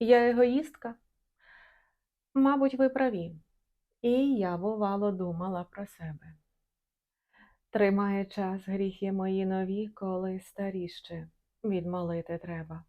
Я егоїстка? Мабуть, ви праві. І я, бувало, думала про себе. Тримає час гріхи мої нові, коли старіще відмолити треба.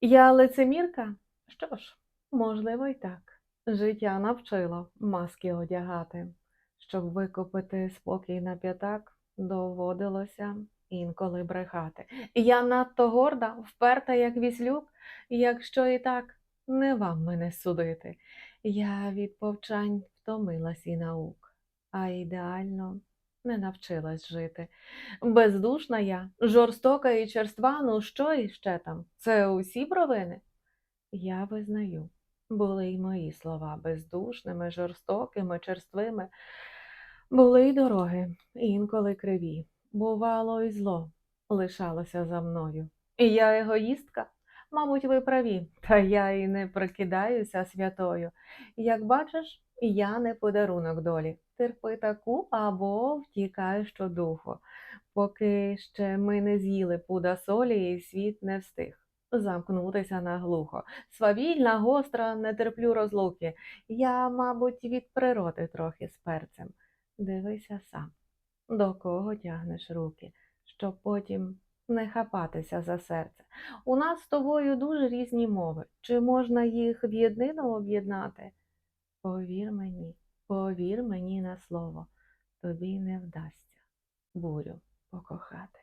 Я лицемірка? Що ж, можливо, й так. Життя навчило маски одягати. Щоб викупити спокій на п'ятак, доводилося інколи брехати. Я надто горда, вперта, як віслюк, якщо і так, не вам мене судити. Я від повчань втомилась і наук, а ідеально не навчилась жити. Бездушна я, жорстока і черства, ну що іще там? Це усі провини? Я визнаю, були й мої слова бездушними, жорстокими, черствими. Були й дороги, інколи криві. Бувало, й зло лишалося за мною. І я егоїстка? Мабуть, ви праві, та я і не прикидаюся святою. Як бачиш, я не подарунок долі. Терпи таку або втікай щодуху, поки ще ми не з'їли пуда солі і світ не встиг замкнутися наглухо. Свавільна, гостра, не терплю розлуки. Я, мабуть, від природи трохи з перцем. Дивися сам, до кого тягнеш руки, щоб потім не хапатися за серце. У нас з тобою дуже різні мови. Чи можна їх в єдину об'єднати? Повір мені, повір мені на слово, тобі не вдасться бурю покохати.